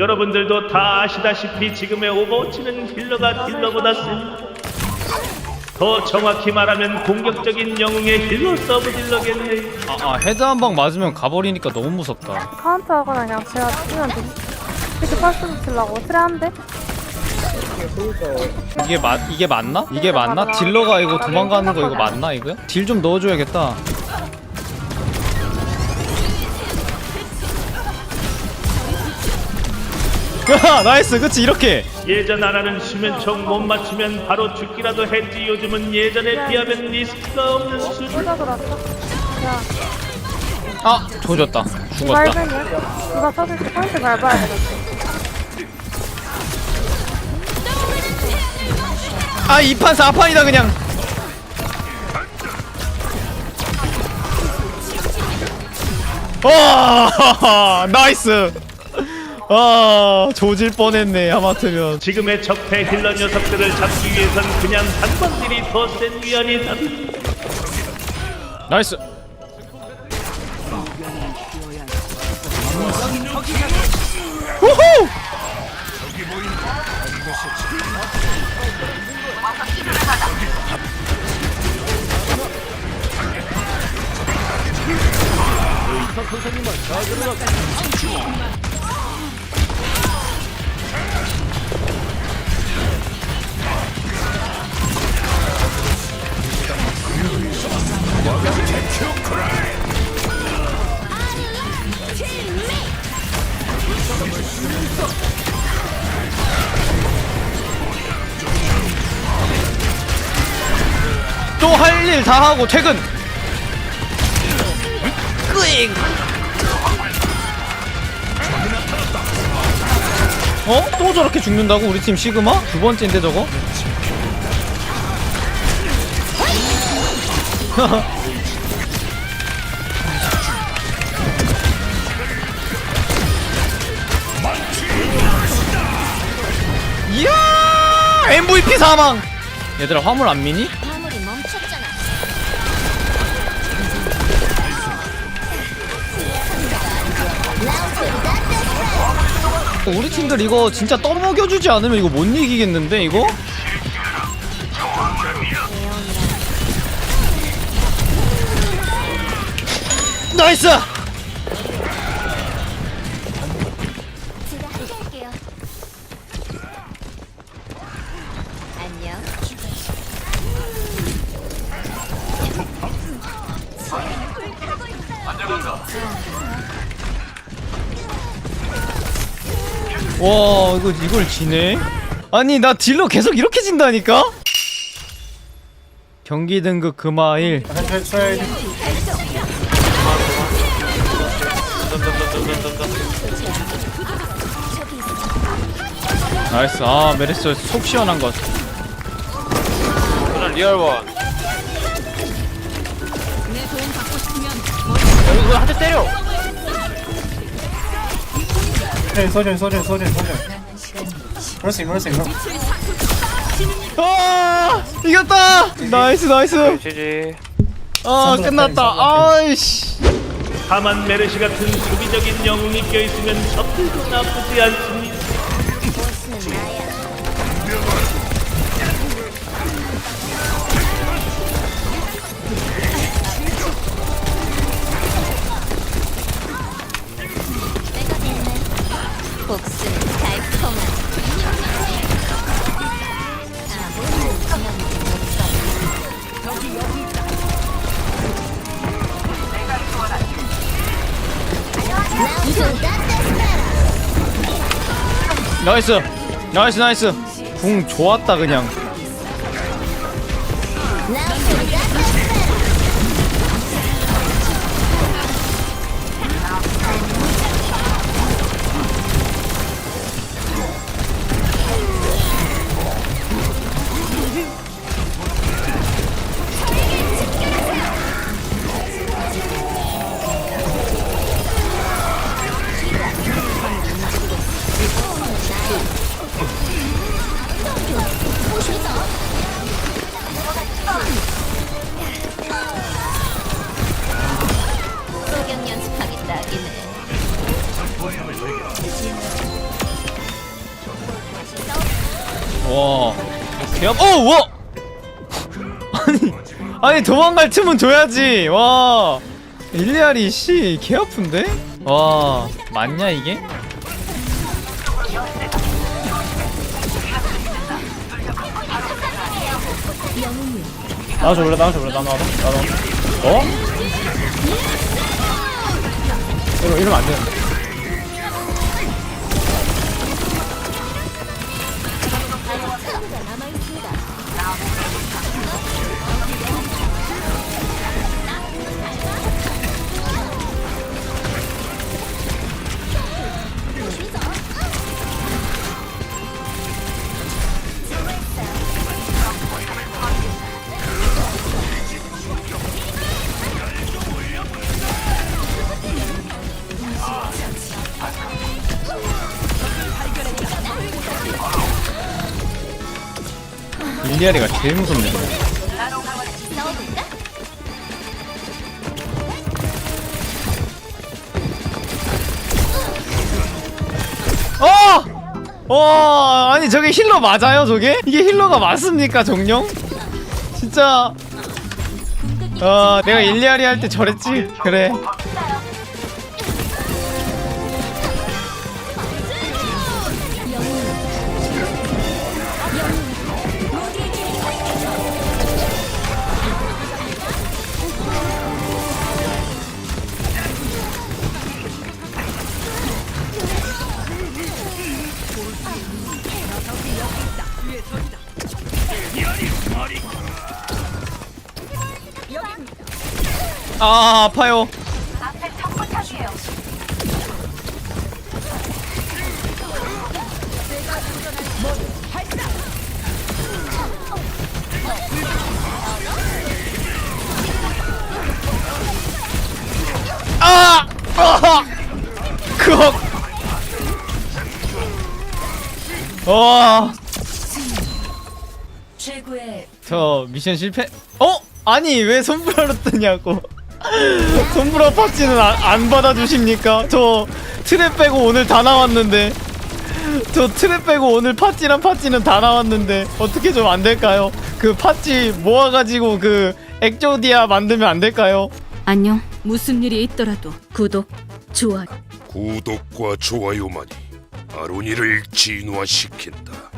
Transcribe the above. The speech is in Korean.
여러분들도 다 아시다시피 지금의 오버워치는 힐러가 딜러보다 셉니다. 더 정확히 말하면 공격적인 영웅의 힐러 서브 딜러겠네요. 아, 아 헤드 한 방 맞으면 가버리니까 너무 무섭다 카운터 하거나 그냥 제가 뛰면 돼. 이렇게 펄스 치려고 트레 한 대? 이게 맞 이게 맞나? 이게 맞나? 딜러가 이거 도망가는 거 이거 맞나 이거? 딜 좀 넣어줘야겠다 야 나이스 그치 이렇게 예전 하나는 수면총 못 맞추면 바로 죽기라도 했지 요즘은 예전에 비하면 리스크가 없는 수준. 꽂아? 야, 아 조졌다 죽었다 발벤이야? 누가 터질 때 포인트 밟아야 되겠지. 아 2판 4판이다 그냥 와 나이스 아 조질 뻔했네 하마터면 지금의 적폐 힐러 녀석들을 잡기 위해선 그냥 한 번들이 더 센 위안이 답니다. 나이스 후후 또할 일 다 하고 퇴근 으잉 어? 또 저렇게 죽는다고 우리 팀 시그마? 두 번째인데 저거? 이야 MVP 사망 얘들아 화물 안 미니? 어, 우리 팀들 이거 진짜 떠먹여주지 않으면 이거 못 이기겠는데 이거? 나이스! 와 이거 이걸 지네? 아니 나 딜러 계속 이렇게 진다니까? 경기 등급 금화일 나이스 아 메리스 속 시원한 것 저는 리얼원. 여기 그거 한대 때려. 소전 소전 소전 소전 그렇지 그렇지 그렇지 아 이겼다! 나이스 나이스. 아 끝났다. 아이씨. 다만 메르시 같은 수비적인 영웅이 껴있으면 적들도 나쁘지 않습 나이스. 나이스 나이스. 궁 좋았다 그냥 와. 개업 어 와! 아니 아니 도망갈 틈은 줘야지. 와. 일리알이 씨개 아픈데? 와. 맞냐 이게? 나와줘 원래? 나와줘 원래? 나와줘 나와줘 어? 이러, 이러면 안 되는데 일리아리가 제일 무섭네 어! 와 아니 저게 힐러 맞아요 저게? 이게 힐러가 맞습니까 정령? 진짜 아 내가 일리아리 할 때 저랬지? 그래 아 아파요 아! 아! 와. 저 미션 실패. 어? 아니 왜 손브라로 뜨냐고. 손브라 파츠는 안, 안 받아주십니까? 저 트랩 빼고 오늘 다 나왔는데. 저 트랩 빼고 오늘 파찌랑 파찌는 다 나왔는데 어떻게 좀 안 될까요? 그 파찌 모아가지고 그 액조디아 만들면 안 될까요? 안녕. 무슨 일이 있더라도 구독, 좋아요. 구독과 좋아요만이 아로니를 진화시킨다.